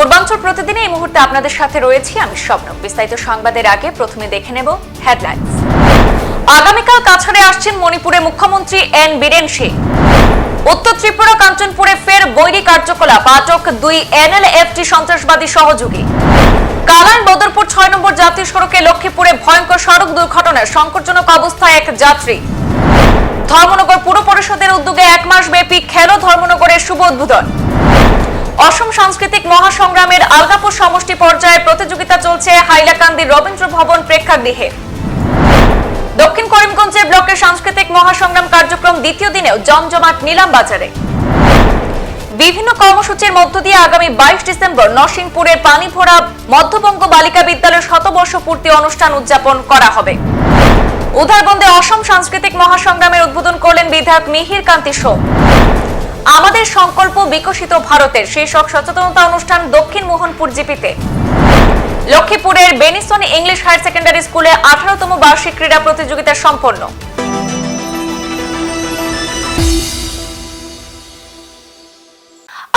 পূর্বাঞ্চল প্রতিদিনে এই মুহূর্তে আপনাদের সাথে রয়েছি আমি স্বপ্ন বিস্তারিত সংবাদের আগে প্রথমে দেখে নেব হেডলাইন্স আগামীকাল কাছাড়ে আসছেন মণিপুরের মুখ্যমন্ত্রী এন বীরেন সিং। উত্তর ত্রিপুরা, কাঞ্চনপুরে ফের বৈরী কার্যকলাপ। আটক দুই এনএলএফটি সন্ত্রাসবাদী সহযোগী। কালান, বদরপুর ছয় নম্বর জাতীয় সড়কে লক্ষ্মীপুরে ভয়ঙ্কর সড়ক দুর্ঘটনায় সংকটজনক অবস্থায় এক যাত্রী। ধর্মনগর পুর পরিষদের উদ্যোগে এক মাস ব্যাপী খেলো ধর্মনগরের শুভ উদ্বোধন। অসম সাংস্কৃতিক মহাসংগ্রামের আলগাপুর সমষ্টি পর্যায়ে প্রতিযোগিতা চলছে হাইলাকান্দি রবীন্দ্র ভবন প্রেক্ষাগৃহে। দক্ষিণ করিমগঞ্জের ব্লকের সাংস্কৃতিক মহাসংগ্রাম কার্যক্রম দ্বিতীয় দিনেও জমজমাট নিলাম বাজারে। বিভিন্ন কর্মসূচির মধ্য দিয়ে আগামী বাইশ ডিসেম্বর নরসিংপুরের পানিভরা মধ্যবঙ্গ বালিকা বিদ্যালয়ের শতবর্ষ পূর্তি অনুষ্ঠান উদযাপন করা হবে। উধারবন্দে অসম সাংস্কৃতিক মহাসংগ্রামের উদ্বোধন করলেন বিধায়ক মিহির কান্তি সোম। আমাদের সংকল্প বিকশিত ভারতের শীর্ষক সচেতনতা অনুষ্ঠান দক্ষিণ মোহনপুর জিপিতে। লক্ষ্মীপুরের বেনিসন ইংলিশ হায়ার সেকেন্ডারি স্কুলে আঠারোতম বার্ষিক ক্রীড়া প্রতিযোগিতা সম্পন্ন।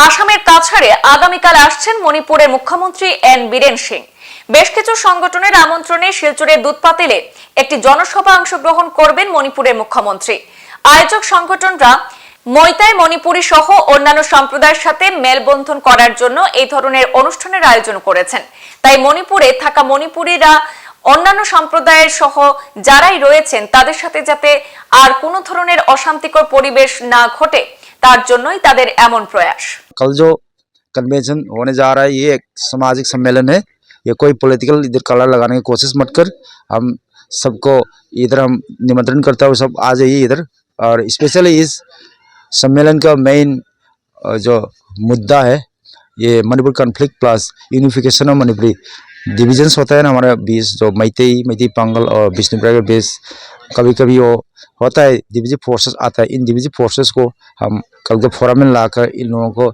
আসামের কাছাড়ে আগামীকাল আসছেন মণিপুরের মুখ্যমন্ত্রী এন বীরেন সিং। বেশ কিছু সংগঠনের আমন্ত্রণে শিলচরের দুধপাতিলে একটি জনসভা অংশগ্রহণ করবেন মণিপুরের মুখ্যমন্ত্রী। আয়োজক সংগঠনরা মৈতাই মণিপুরী সহ অন্যান্য সম্প্রদায়ের সাথে মেলবন্ধন করার জন্য এই ধরনের অনুষ্ঠানের আয়োজন করেছেন তাই মণিপুরে থাকা মণিপুরীরা অন্যান্য সম্প্রদায়ের সহ যারাই রয়েছেন তাদের সাথে যাতে আর কোনো ধরনের অশান্তিকর পরিবেশ না ঘটে তার জন্যই তাদের এমন প্রয়াস कल जो कन्वेंशन होने जा रहा है ये एक सामाजिक सम्मेलन है ये कोई पॉलिटिकल इधर कलर लगाने की कोशिश मत कर हम सबको इधर हम निमंत्रण करता हूँ सब आ जाइए इधर और स्पेशली इस सम्मेलन का मेन जो मुद्दा है, ये Manipur conflict plus unification of Manipuri divisions होता है ना हमारे बीच जो मैतेई मैती पंगल और विष्णुपुरा के बीच कभी कभी वो होता है डिविजिव फोर्सेस आता है। इन डिविजिव फोर्सेस को हम कल के फोरम में लाकर इन लोगों को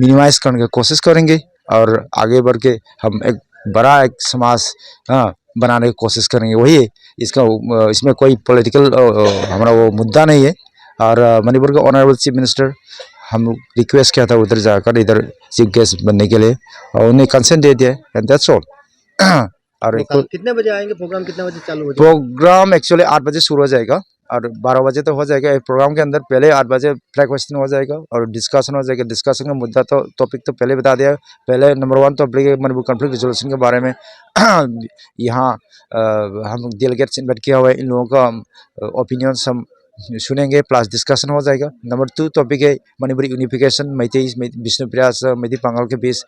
मिनिमाइज करने की कोशिश करेंगे और आगे बढ़ के हम एक बड़ा एक समाज हाँ बनाने की कोशिश करेंगे। वही इसका इसमें कोई पॉलिटिकल हमारा वो मुद्दा नहीं है। और मणिपुर के ऑनरेबल चीफ मिनिस्टर हम रिक्वेस्ट किया था उधर जाकर इधर चीफ गेस्ट बनने के लिए और उन्हें कंसेंट दे दिया एंड दैट्स ऑल और कितने बजे आएँगे? प्रोग्राम कितने बजे चालू हो प्रोग्राम एक्चुअली आठ बजे शुरू हो जाएगा और बारह बजे तो हो जाएगा। प्रोग्राम के अंदर पहले आठ बजे फ्लैग क्वेश्चन हो जाएगा और डिस्कशन हो जाएगा। डिस्कशन का मुद्दा तो टॉपिक तो पहले बता दिया। पहले नंबर वन टॉपिक है मणिपुर कॉन्फ्लिक्ट रिजोल्यूशन के बारे में यहाँ हम डेलीगेट्स इन्वाइट किया हुआ है। इन लोगों का ओपिनियंस हम सुनेंगे प्लस डिस्कशन हो जाएगा। नंबर टू टॉपिक है मणिपुर यूनिफिकेशन मैती विष्णु प्रयास मैती पंगाल के बीच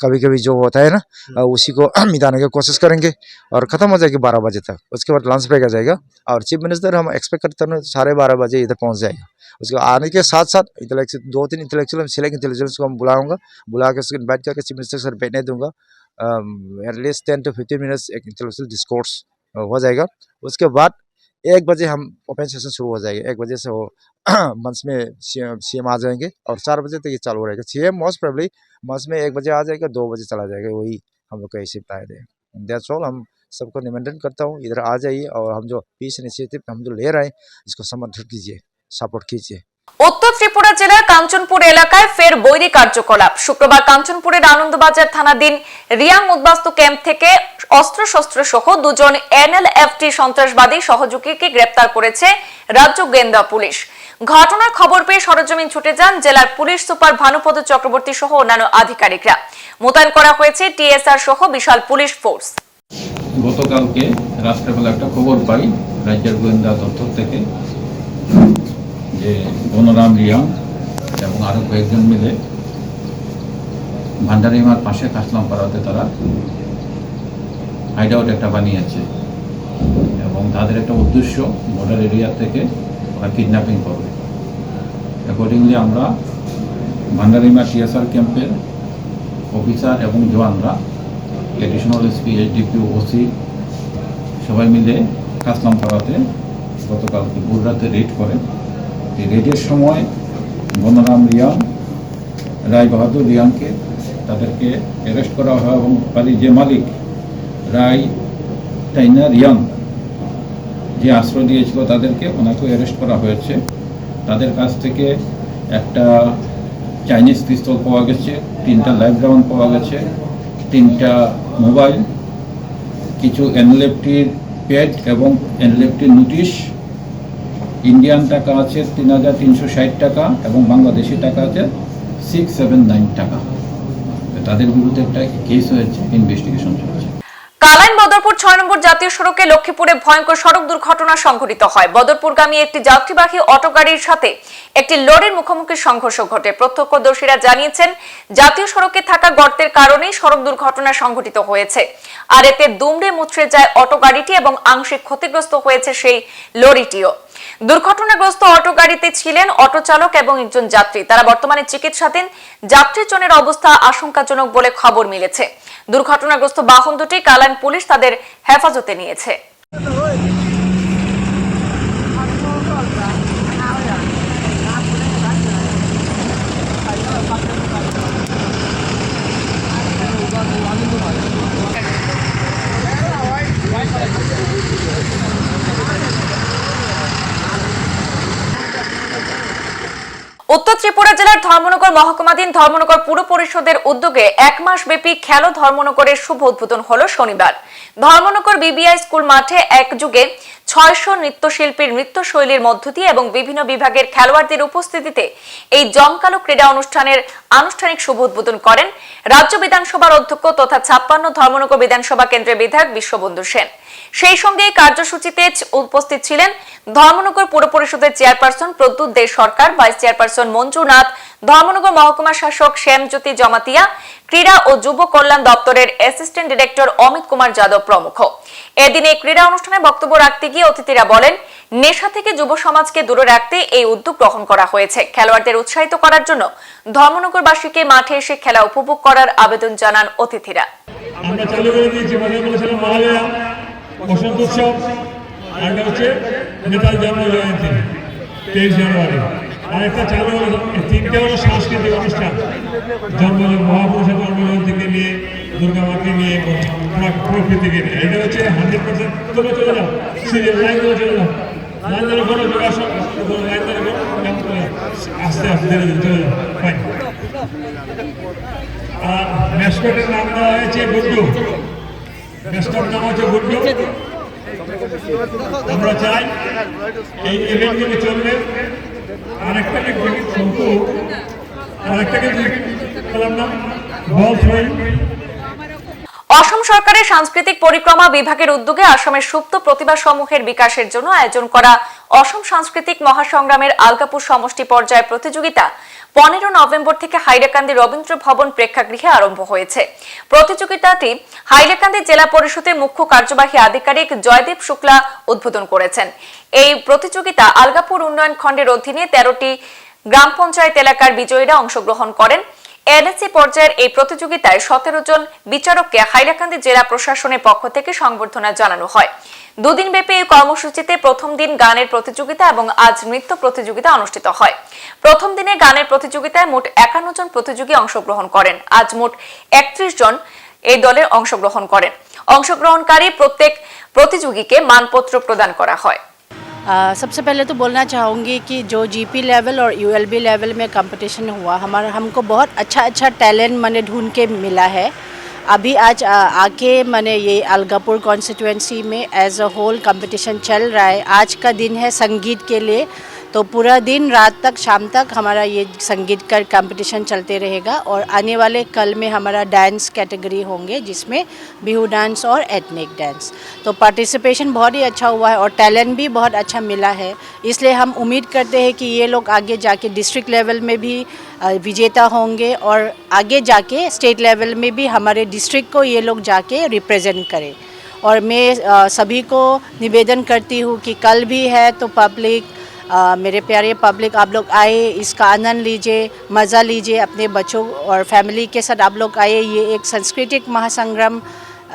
कभी कभी जो होता है ना उसी को मिटाने की कोशिश करेंगे और ख़त्म हो जाएगी बारह बजे तक। उसके बाद लंच ब्रेक आ जाएगा और चीफ मिनिस्टर हम एक्सपेक्ट करते हैं साढ़े बारह बजे इधर पहुँच जाएगा। उसके आने के साथ साथ इंटेलेक्चुअल दो तीन इंटेलेक्चुअल सिलेक्ट इंटेलिजेंस को हम बुलाऊँगा बुला के उसको इन्वाइट करके चीफ मिनिस्टर सर बैठने दूँगा। At least ten to fifteen minutes एक इंटेलेक्चुअल डिस्कोर्स हो जाएगा। उसके बाद एक बजे हम ओपन सेशन शुरू हो जाएगा। एक बजे से वो मंच में सी एम आ जाएँगे और चार बजे तक ये चालू रहेगा। सी एम मोस्ट प्रॉब्ली मंच में एक बजे आ जाएगा, दो बजे चला जाएगा। वही हम लोग का बताए थे दैट्स ऑल हम सबको निमंत्रण करता हूँ। इधर आ जाइए और हम जो पीस इनिशिएटिव हम जो ले रहे हैं, इसको समर्थन कीजिए सपोर्ट कीजिए। উত্তর ত্রিপুরা জেলার কাঞ্চনপুর এলাকায় ফের বৈরী কার্যকলাপ। শুক্রবার কাঞ্চনপুরের আনন্দবাজার থানাধীন রিয়াং উদ্বাস্তু ক্যাম্প থেকে অস্ত্রশস্ত্র সহ দুজন এনএলএফটি সন্ত্রাসবাদী সহযোগীকে গ্রেপ্তার করেছে রাজ্য গোয়েন্দা পুলিশ। ঘটনার খবর পেয়ে সরজমিন ছুটে যান জেলার পুলিশ সুপার ভানুপদ চক্রবর্তী সহ অন্যান্য আধিকারিকরা। মোতায়েন করা হয়েছে টিএসআর সহ বিশাল পুলিশ ফোর্স। গতকালকে রাত্রেবেলা একটা খবর পাই, রাজ্যের গোয়েন্দা দপ্তর থেকে। যে বনরাম রিয়াং এবং আরও কয়েকজন মিলে ভান্ডারিমার পাশে কাসলাম পাড়াতে তারা হাইড আউট একটা বানিয়েছে এবং তাদের একটা উদ্দেশ্য বর্ডার এরিয়া থেকে ওরা কিডন্যাপিং করবে। অ্যাকর্ডিংলি আমরা ভান্ডারিমা টিএসআর ক্যাম্পের অফিসার এবং জওয়ানরা এডিশনাল এসপি এইচডিপি ওসি সবাই মিলে কাসলাম পাড়াতে গতকালকে ভোর রাতে রেড করে। রেডের সময় বনরাম রিয়াং রায় বাহাদুর রিয়াংকে তাদেরকে অ্যারেস্ট করা হয় এবং বাড়ির যে মালিক রায় টাইনা রিয়াং যে আশ্রয় দিয়েছিল তাদেরকে ওনাকেও অ্যারেস্ট করা হয়েছে। তাদের কাছ থেকে একটা চাইনিজ পিস্তল পাওয়া গেছে, তিনটা লাইভ রাউন্ড পাওয়া গেছে, তিনটা মোবাইল কিছু এনএলএফটির প্যাড এবং এনএলএফটির নোটিশ ইন্ডিয়ান টাকা আছে তিন হাজার তিনশো ষাট টাকা এবং বাংলাদেশি টাকা আছে সিক্স সেভেন নাইন টাকা। তাদের বিরুদ্ধে একটা কেস হয়েছে ইনভেস্টিগেশন চলছে। কালাইন বদরপুর ছয় নম্বর জাতীয় সড়কে লক্ষ্মীপুরে ভয়ঙ্কর সড়ক দুর্ঘটনা সংঘটিত হয়। বদরপুরগামী একটি যাত্রীবাহী অটো গাড়ির সাথে একটি লরির মুখোমুখি সংঘর্ষ ঘটে। প্রত্যক্ষদর্শীরা জানিয়েছেন, জাতীয় সড়কে থাকা গর্তের কারণেই সড়ক দুর্ঘটনা সংঘটিত হয়েছে। আর এতে দুমড়ে মুচড়ে যায় অটো গাড়িটি এবং আংশিক ক্ষতিগ্রস্ত হয়েছে সেই লরিটিও। দুর্ঘটনাগ্রস্ত অটো গাড়িতে ছিলেন অটো চালক এবং একজন যাত্রী। তারা বর্তমানে চিকিৎসাধীন। যাত্রী যাত্রীজনের অবস্থা আশঙ্কাজনক বলে খবর মিলেছে। দুর্ঘটনাগ্রস্ত বাহন দুটি কালান পুলিশ তাদের হেফাজতে নিয়েছে। উত্তর ত্রিপুরা জেলার ধর্মনগর মহকুমাধীন ধর্মনগর পুর পরিষদের উদ্যোগে এক মাস ব্যাপী খেলো ধর্মনগরের শুভ উদ্বোধন হলো শনিবার। ধর্মনগর বিবিআই স্কুল মাঠে এক যুগে ছয়শো নৃত্যশিল্পীর নৃত্যশৈলীর মধ্য দিয়ে এবং বিভিন্ন বিভাগের খেলোয়াড়দের উপস্থিতিতে এই জমকালো ক্রীড়া অনুষ্ঠানের আনুষ্ঠানিক শুভ উদ্বোধন করেন রাজ্য বিধানসভার অধ্যক্ষ তথা ছাপ্পান্ন ধর্মনগর বিধানসভা কেন্দ্রের বিধায়ক বিশ্ববন্ধু সেন। সেই সঙ্গে কার্যসূচিতে উপস্থিত ছিলেন ধর্মনগর পুর পরিষদের chairperson Pradyut De Sarkar, vice chairperson Manjunath Dharmanagar মহকুমা শাসক শ্যামজ্যোতি জমাতিয়া, ক্রীড়া ও যুব কল্যাণ দপ্তরের অ্যাসিস্ট্যান্ট ডিরেক্টর অমিত কুমার যাদব প্রমুখ। এদিন এই ক্রীড়া অনুষ্ঠানে বক্তব্য রাখতে গিয়ে অতিথিরা বলেন, নেশা থেকে যুব সমাজকে দূরে রাখতে এই উদ্যোগ গ্রহণ করা হয়েছে। খেলোয়াড়দের উৎসাহিত করার জন্য ধর্মনগরবাসীকে মাঠে এসে খেলা উপভোগ করার আবেদন জানান অতিথিরা। বসন্ত উৎসব আর একটা হচ্ছে নেতার জন্ম জয়ন্তী তেইশ জানুয়ারি। আর একটা চালু হলো তিনটে হলো সাংস্কৃতিক অনুষ্ঠান। জন্ম মহাপুরুষের জন্ম জয়ন্তীকে নিয়ে, দুর্গা মাকে নিয়ে প্রকৃতিকে নিয়ে। এটা হচ্ছে হান্ড্রেড পার্সেন্ট। তোমরা চলে যাও। সিরিয়াল লাইন ধরে চলে যাও। লাইন ধরে করো যোগাসন লাইন ধরে করো আস্তে আস্তে, ধীরে ধীরে, চলে যাও। আর ম্যাসকটের নাম দেওয়া হয়েছে গুড্ডু ম্যাসকট ঘটল আমরা চাই এই ইভেন্টগুলো চলবে। আরেকটাকে শঙ্কু আরেকটাকে বললাম না বল থ্রোয়িং অসম সরকারের সাংস্কৃতিক পরিক্রমা বিভাগের উদ্যোগে আসামের সুপ্ত প্রতিভা সমূহের বিকাশের জন্য আয়োজন করা অসম সাংস্কৃতিক মহাসংগ্রামের আলগাপুর সমষ্টি পর্যায়ে প্রতিযোগিতা পনেরো নভেম্বর থেকে হাইলাকান্দি রবীন্দ্র ভবন প্রেক্ষাগৃহে আরম্ভ হয়েছে। প্রতিযোগিতাটি হাইলাকান্দি জেলা পরিষদের মুখ্য কার্যবাহী আধিকারিক জয়দেব শুক্লা উদ্বোধন করেছেন। এই প্রতিযোগিতা আলগাপুর উন্নয়ন খণ্ডের অধীনে তেরোটি গ্রাম পঞ্চায়েত এলাকার বিজয়ীরা অংশগ্রহণ করেন। এনএসসি পর্যায়ের এই প্রতিযোগিতায় সতেরো জন বিচারককে হাইলাকান্দি জেলা প্রশাসনের পক্ষ থেকে সংবর্ধনা জানানো হয়। দুদিন ব্যাপী এই কর্মসূচিতে প্রথম দিন গানের প্রতিযোগিতা এবং আজ নৃত্য প্রতিযোগিতা অনুষ্ঠিত হয়। প্রথম দিনে গানের প্রতিযোগিতায় মোট একান্ন জন প্রতিযোগী অংশগ্রহণ করেন। আজ মোট একত্রিশ জন এই দলে অংশগ্রহণ করেন। অংশগ্রহণকারী প্রত্যেক প্রতিযোগীকে মানপত্র প্রদান করা হয়। आ, सबसे पहले तो बोलना चाहूँगी कि जो जीपी लेवल और यूएलबी लेवल में कंपटीशन हुआ हमारा हमको बहुत अच्छा अच्छा टैलेंट मैंने ढूंढ के मिला है। अभी आज आ, आके मैंने ये अलगापुर कॉन्स्टिट्यूंसी में एज अ होल कंपटीशन चल रहा है। आज का दिन है संगीत के लिए। तो पूरा दिन रात तक, शाम तक हमारा ये संगीत का कंपटीशन चलते रहेगा और आने वाले कल में हमारा डांस कैटेगरी होंगे, जिसमें बिहू डांस और एथनिक डांस तो पार्टिसिपेशन बहुत ही अच्छा हुआ है और टैलेंट भी बहुत अच्छा मिला है। इसलिए हम उम्मीद करते हैं कि ये लोग आगे जाके डिस्ट्रिक्ट लेवल में भी विजेता होंगे और आगे जाके स्टेट लेवल में भी हमारे डिस्ट्रिक्ट को ये लोग जाके रिप्रेजेंट करें। और मैं सभी को निवेदन करती हूँ कि कल भी है तो पब्लिक अ, मेरे प्यारे पब्लिक आप लोग आए इसका आनंद लीजिए मज़ा लीजिए अपने बच्चों और फैमिली के साथ आप लोग आए। ये एक सांस्कृतिक महासंग्राम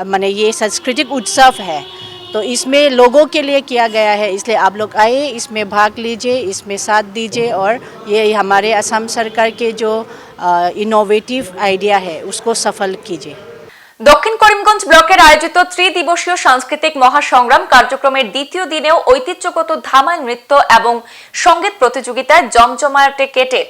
माने ये सांस्कृतिक उत्सव है। तो इसमें लोगों के लिए किया गया है इसलिए आप लोग आए इसमें भाग लीजिए इसमें साथ दीजिए और ये हमारे असम सरकार के जो इनोवेटिव आइडिया है उसको सफल कीजिए। দক্ষিণ ব্লকের আয়োজিত ত্রিদিবসীয় সাংস্কৃতিক মহাসংগ্রাম কার্যক্রমের দ্বিতীয় দিনেও ঐতিহ্যগত ধামাল নৃত্য এবং সংগীত প্রতিযোগিতায় জমজমাটে কেটে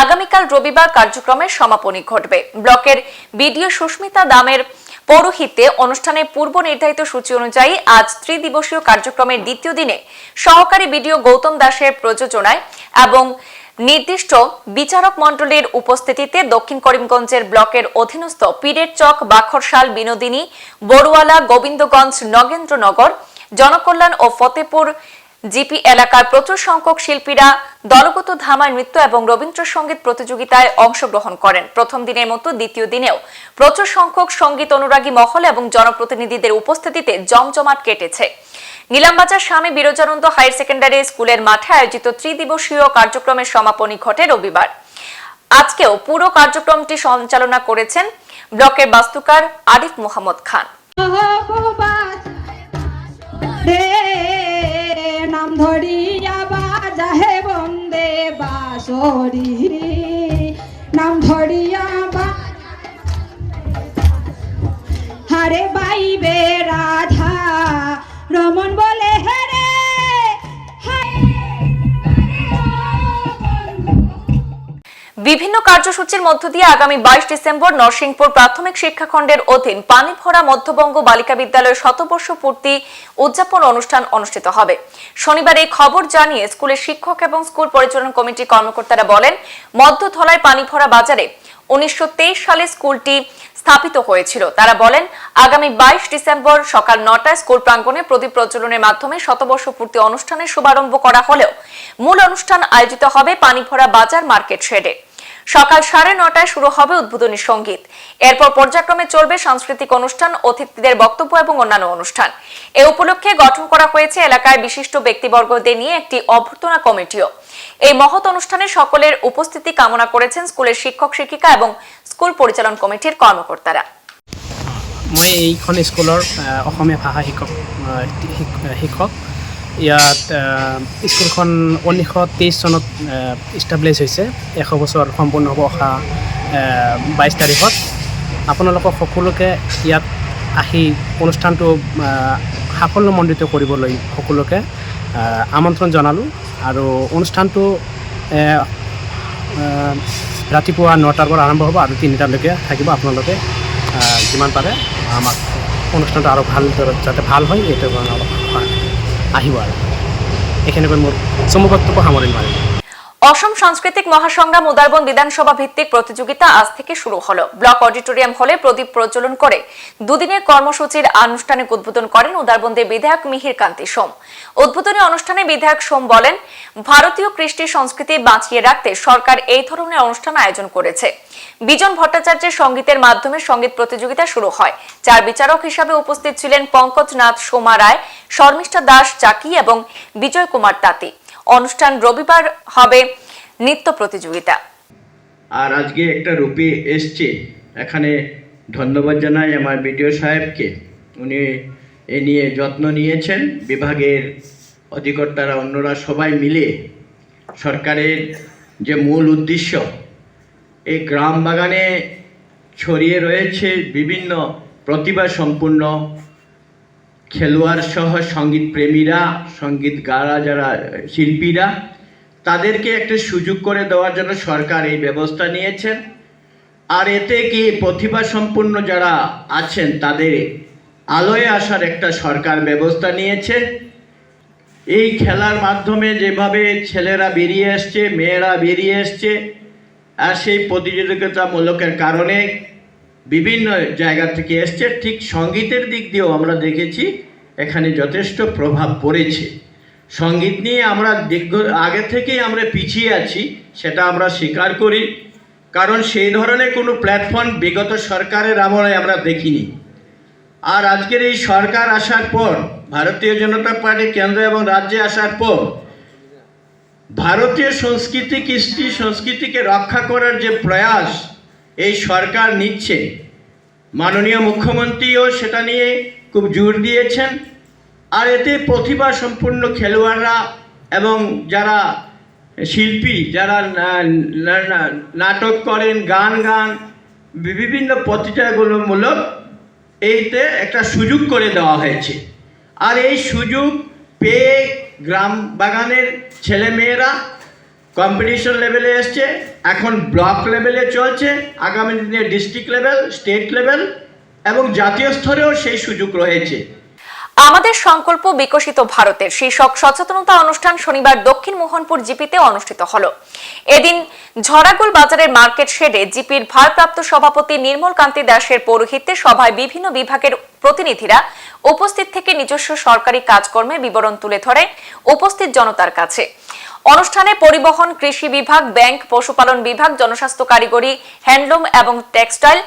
আগামীকাল রবিবার কার্যক্রমের সমাপনী ঘটবে। ব্লকের বিডিও সুস্মিতা দামের পৌরোহিত্যে অনুষ্ঠানের পূর্ব নির্ধারিত সূচি অনুযায়ী আজ ত্রিদিবসীয় কার্যক্রমের দ্বিতীয় দিনে সহকারী বিডিও গৌতম দাসের প্রযোজনায় এবং নির্দিষ্ট বিচারক মণ্ডলীর উপস্থিতিতে দক্ষিণ করিমগঞ্জের ব্লকের অধীনস্থ পীরের চক, বাখরশাল, বিনোদিনী, বড়ুয়ালা, গোবিন্দগঞ্জ, নগেন্দ্রনগর, জনকল্যাণ ও ফতেপুর জিপি এলাকার প্রচুর সংখ্যক শিল্পীরা দলগত ধামায় নৃত্য এবং রবীন্দ্রসঙ্গীত প্রতিযোগিতায় অংশগ্রহণ করেন। প্রথম দিনের মতো দ্বিতীয় দিনেও প্রচুর সংখ্যক সংগীত অনুরাগী মহল এবং জনপ্রতিনিধিদের উপস্থিতিতে জমজমাট কেটেছে। নীলামবাজার স্বামী বিরোজানন্দ হায়ার সেকেন্ডারি স্কুলের মাঠে আয়োজিত ত্রিদিবসীয় কার্যক্রমের সমাপনী ঘটে রবিবার। আজকেও পুরো কার্যক্রমটি সঞ্চালনা করেছেন ব্লকের বাস্তুকার আরিফ মোহাম্মদ খান। হারে বাইবে রাধা। রমন বলে বিভিন্ন কার্যসূচির মধ্য দিয়ে আগামী বাইশ ডিসেম্বর নরসিংপুর প্রাথমিক শিক্ষাখণ্ডের অধীন পানিভরা মধ্যবঙ্গ বালিকা বিদ্যালয়ের শতবর্ষ পূর্তি উদযাপন অনুষ্ঠান অনুষ্ঠিত হবে। শনিবার এই খবর জানিয়ে স্কুলের শিক্ষক এবং স্কুল পরিচালনা কমিটির কর্মকর্তারা বলেন মধ্যধলায় পানিভরা বাজারে উনিশশো তেইশ সালে স্কুলটি স্থাপিত হয়েছিল। তারা বলেন, আগামী বাইশ ডিসেম্বর সকাল নটায় স্কুল প্রাঙ্গনে প্রদীপ প্রজ্বলনের মাধ্যমে শতবর্ষ পূর্তি অনুষ্ঠানের শুভারম্ভ করা হলেও মূল অনুষ্ঠান আয়োজিত হবে পানিভরা বাজার মার্কেট শেডে। সকাল সাড়ে নটায় শুরু হবে উদ্বোধনী সংগীত। এরপর পর্যায়ক্রমে চলবে সাংস্কৃতিক অনুষ্ঠান, অতিথিদের বক্তব্য এবং অন্যান্য অনুষ্ঠান। এ উপলক্ষে গঠন করা হয়েছে এলাকায় বিশিষ্ট ব্যক্তিবর্গদের নিয়ে একটি অভ্যর্থনা কমিটিও। এই মহৎ অনুষ্ঠানে সকলের উপস্থিতি কামনা করেছেন স্কুলের শিক্ষক, শিক্ষিকা এবং স্কুল পরিচালন কমিটির কর্মকর্তারা। মই এইখন স্কুলৰ অসমীয়া ভাষা শিক্ষক শিক্ষক। ইয়াত স্কুলখন ঊনৈছশ তেইছ চনত ইষ্টাব্লিছ হৈছে। এশ বছৰ সম্পূৰ্ণ হ'ব অহা বাইছ তাৰিখত। আপোনালোকক সকলোকে ইয়াত আহি অনুষ্ঠানটো সাফল্যমণ্ডিত কৰিবলৈ সকলোকে আমন্ত্ৰণ জনালোঁ। আৰু অনুষ্ঠানটো ৰাতিপুৱা নটাৰ পৰা আৰম্ভ হ'ব। আৰু তিনিটালৈকে থাকিব আপোনালোকে যিমান পাৰে আমাক অনুষ্ঠানটো আৰু ভালদৰে যাতে ভালো হয়, এইটো কাৰণে অলপ আহিব আৰু। এইখিনিকৈ মোৰ চমু বক্তব্য সামৰণি মাৰিম অসম সাংস্কৃতিক মহাসংগ্রাম উদারবন বিধানসভা ভিত্তিক প্রতিযোগিতা আজ থেকে শুরু হলো। ব্লক অডিটোরিয়াম হলে প্রদীপ প্রজ্বলন করে দুদিনের কর্মসূচির আনুষ্ঠানিক উদ্বোধন করেন উদারবন্দের বিধায়ক মিহির কান্তি সোম। উদ্বোধনী অনুষ্ঠানে বিধায়ক সোম বলেন, ভারতীয় কৃষ্টি সংস্কৃতি বাঁচিয়ে রাখতে সরকার এই ধরনের অনুষ্ঠান আয়োজন করেছে। বিজন ভট্টাচার্যের সঙ্গীতের মাধ্যমে সংগীত প্রতিযোগিতা শুরু হয়, যার বিচারক হিসাবে উপস্থিত ছিলেন পঙ্কজনাথ সোমা রায়, শর্মিষ্ঠা দাস চাকি এবং বিজয় কুমার তাঁতি। অনুষ্ঠান রবিবার হবে নৃত্য প্রতিযোগিতা। আর আজকে একটা রূপে এসছে। এখানে ধন্যবাদ জানাই আমার বিডিও সাহেবকে। উনি এ নিয়ে যত্ন নিয়েছেন। বিভাগের অধিকর্তারা, অন্যরা সবাই মিলে সরকারের যে মূল উদ্দেশ্য, এই গ্রাম বাগানে ছড়িয়ে রয়েছে বিভিন্ন প্রতিভা সম্পূর্ণ। খেলোয়াড় সহ সংগীত প্রেমীরা সংগীত গারা যারা, শিল্পীরা, তাদেরকে একটা সুযোগ করে দেওয়ার জন্য সরকার এই ব্যবস্থা নিয়েছেন। আর এতে কি প্রতিভা সম্পন্ন যারা আছেন, তাদের আলোয় আসার একটা সরকার ব্যবস্থা নিয়েছে। এই খেলার মাধ্যমে যেভাবে ছেলেরা বেরিয়ে আসছে, মেয়েরা বেরিয়ে আসছে, আর সেই প্রতিযোগিতামূলকের কারণে বিভিন্ন জায়গা থেকে এসছে। ঠিক সঙ্গীতের দিক দিয়েও আমরা দেখেছি, এখানে যথেষ্ট প্রভাব পড়েছে। সংগীত নিয়ে আমরা দীর্ঘ, আগে থেকেই আমরা পিছিয়ে আছি, সেটা আমরা স্বীকার করি। কারণ সেই ধরনের কোনো প্ল্যাটফর্ম বিগত সরকারের আমলে আমরা দেখিনি। আর আজকের এই সরকার আসার পর, ভারতীয় জনতা পার্টি কেন্দ্র এবং রাজ্যে আসার পর, ভারতীয় সংস্কৃতি কৃষ্টি, সংস্কৃতিকে রক্ষা করার যে প্রয়াস এই সরকার নিচ্ছে। মাননীয় মুখ্যমন্ত্রীও সেটা নিয়ে খুব জোর দিয়েছেন। আর এতে প্রতিভা সম্পূর্ণ খেলোয়াড়রা এবং যারা শিল্পী, যারা নাটক করেন, গান গান, বিভিন্ন প্রতিযোগিতামূলক এইতে একটা সুযোগ করে দেওয়া হয়েছে। আর এই সুযোগ পেয়ে গ্রাম বাগানের ছেলেমেয়েরা কম্পিটিশন লেভেলে এসছে, এখন ব্লক লেভেলে চলছে, আগামী দিনে ডিস্ট্রিক্ট লেভেল স্টেট লেভেল এবং জাতীয় স্তরেও সেই সুযোগ রয়েছে। আমাদের সংকল্প বিকশিত ভারতের শীর্ষক সচেতনতা অনুষ্ঠান শনিবার দক্ষিণ মোহনপুর জিপিতে অনুষ্ঠিত হল। এদিন ঝরাগুল বাজারের মার্কেট শেডে জিপির ভারপ্রাপ্ত সভাপতি নির্মল কান্তি দাসের পৌরোহিত্যে সভায় বিভিন্ন বিভাগের প্রতিনিধিরা উপস্থিত থেকে নিজস্ব সরকারি কাজকর্মে বিবরণ তুলে ধরে উপস্থিত জনতার কাছে। অনুষ্ঠানে পরিবহন, কৃষি বিভাগ, ব্যাংক, পশুপালন বিভাগ, জনস্বাস্থ্য কারিগরি, হ্যান্ডলুম এবং টেক্সটাইল,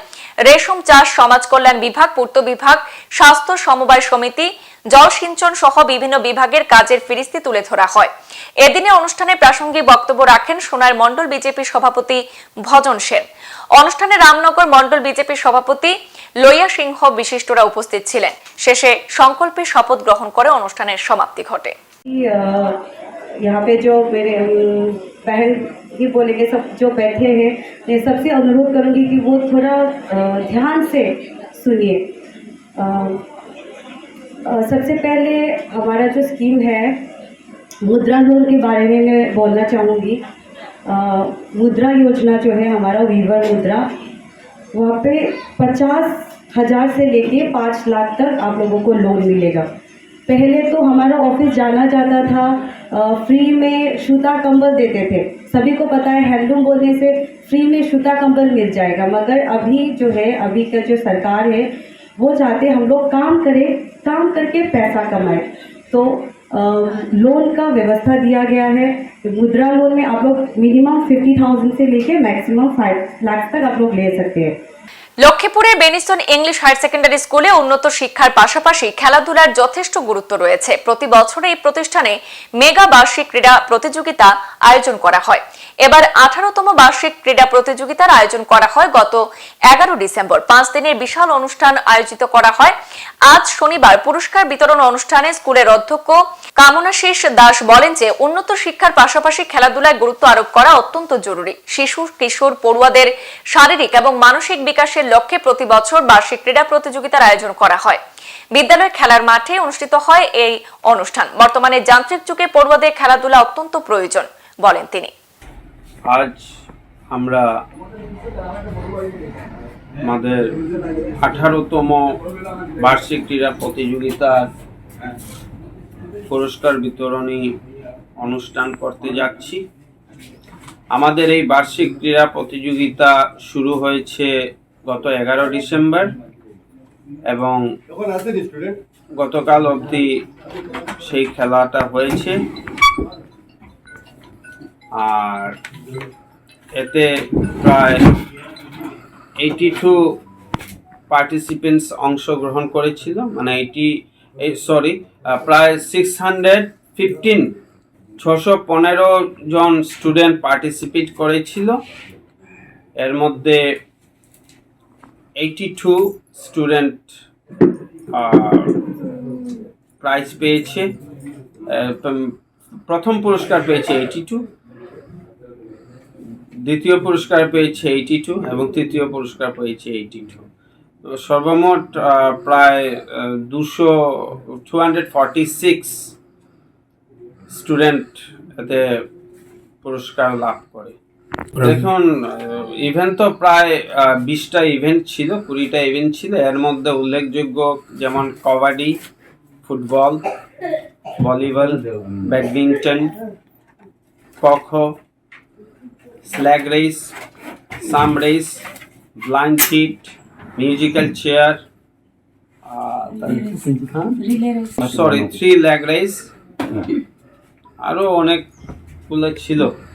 রেশম চাষ, সমাজ কল্যাণ বিভাগ, পূর্ত বিভাগ, স্বাস্থ্য সমবায় সমিতি জলসিঞ্চন সহ বিভিন্ন বিভাগের কাজের ফিরিস্তি তুলে ধরা হয়। এদিনে অনুষ্ঠানে প্রাসঙ্গিক বক্তব্য রাখেন সোনার মণ্ডল বিজেপি সভাপতি ভজন সেন। অনুষ্ঠানে রামনগর মণ্ডল বিজেপি সভাপতি লইয়া সিংহ বিশিষ্টরা উপস্থিত ছিলেন। শেষে সংকল্পে শপথ গ্রহণ করে অনুষ্ঠানের সমাপ্তি ঘটে। यहाँ पे जो मेरे बहन ही बोलेंगे, सब जो बैठे हैं, मैं सबसे अनुरोध करूँगी कि वो थोड़ा ध्यान से सुनिए। सबसे पहले हमारा जो स्कीम है, मुद्रा लोन के बारे में मैं बोलना चाहूँगी। मुद्रा योजना जो है, हमारा वीवर मुद्रा, वहाँ पे पचास हज़ार से लेके पाँच लाख तक आप लोगों को लोन मिलेगा। पहले तो हमारा ऑफ़िस जाना जाता था फ्री में सूता कंबल देते थे। सभी को पता है हैंडलूम बोलने से फ्री में सूता कंबल मिल जाएगा। मगर अभी जो है, अभी का जो सरकार है, वो चाहते हम लोग काम करें, काम करके पैसा कमाएँ। तो लोन का व्यवस्था दिया गया है। मुद्रा लोन में आप लोग मिनिमम फिफ्टी थाउज़ेंड से लेके मैक्सिमम फाइव लाख तक आप लोग ले सकते हैं। লক্ষ্মীপুরের বেনিসন ইংলিশ হায়ার সেকেন্ডারি স্কুলে উন্নত শিক্ষার পাশাপাশি খেলাধুলার যথেষ্ট গুরুত্ব রয়েছে। প্রতি বছর এই প্রতিষ্ঠানে মেগা বার্ষিক ক্রীড়া প্রতিযোগিতা আয়োজন করা হয়। এবার আঠারোতম বার্ষিক ক্রীড়া প্রতিযোগিতার আয়োজন করা হয় গত এগারো ডিসেম্বর। পাঁচ দিনের বিশাল অনুষ্ঠান আয়োজিত করা হয়। আজ শনিবার পুরস্কার বিতরণ অনুষ্ঠানে স্কুলের অধ্যক্ষ কামনাশীষ দাস বলেন যে, উন্নত শিক্ষার পাশাপাশি খেলাধুলায় গুরুত্ব আরোপ করা অত্যন্ত জরুরি। শিশু, কিশোর, পড়ুয়াদের শারীরিক এবং মানসিক বিকাশের লক্ষ্যে প্রতি বছর বার্ষিক ক্রীড়া প্রতিযোগিতার আয়োজন করা হয়। বিদ্যালয়ের খেলার মাঠে অনুষ্ঠিত হয় এই অনুষ্ঠান। বর্তমানে যান্ত্রিক যুগে পড়ুয়াদের খেলাধুলা অত্যন্ত প্রয়োজন, বলেন তিনি। আজ আমরা আমাদের আঠারোতম বার্ষিক ক্রীড়া প্রতিযোগিতার পুরস্কার বিতরণী অনুষ্ঠান করতে যাচ্ছি। আমাদের এই বার্ষিক ক্রীড়া প্রতিযোগিতা শুরু হয়েছে গত এগারো ডিসেম্বর এবং গতকাল অবধি সেই খেলাটা হয়েছে। আর এতে প্রায় এইটি টু পার্টিসিপেন্টস অংশগ্রহণ করেছিল। মানে এইটি সরি প্রায় সিক্স হান্ড্রেড ফিফটিন ছশো পনেরো জন স্টুডেন্ট পার্টিসিপেট করেছিল। এর মধ্যে এইটি স্টুডেন্ট প্রাইজ পেয়েছে প্রথম পুরস্কার পেয়েছে এইটি টু দ্বিতীয় পুরস্কার পেয়েছে এইটি টু এবং তৃতীয় পুরস্কার পেয়েছে এইটি টু সর্বমোট প্রায় দুশো two hundred forty six student এতে পুরস্কার লাভ করে। দেখুন ইভেন্ট তো প্রায় বিশটা ইভেন্ট ছিল কুড়িটা ইভেন্ট ছিল। এর মধ্যে উল্লেখযোগ্য যেমন kabaddi football volleyball badminton kho slug race সাম race blind sheet musical chair sorry three leg race আরও অনেকগুলো ছিল।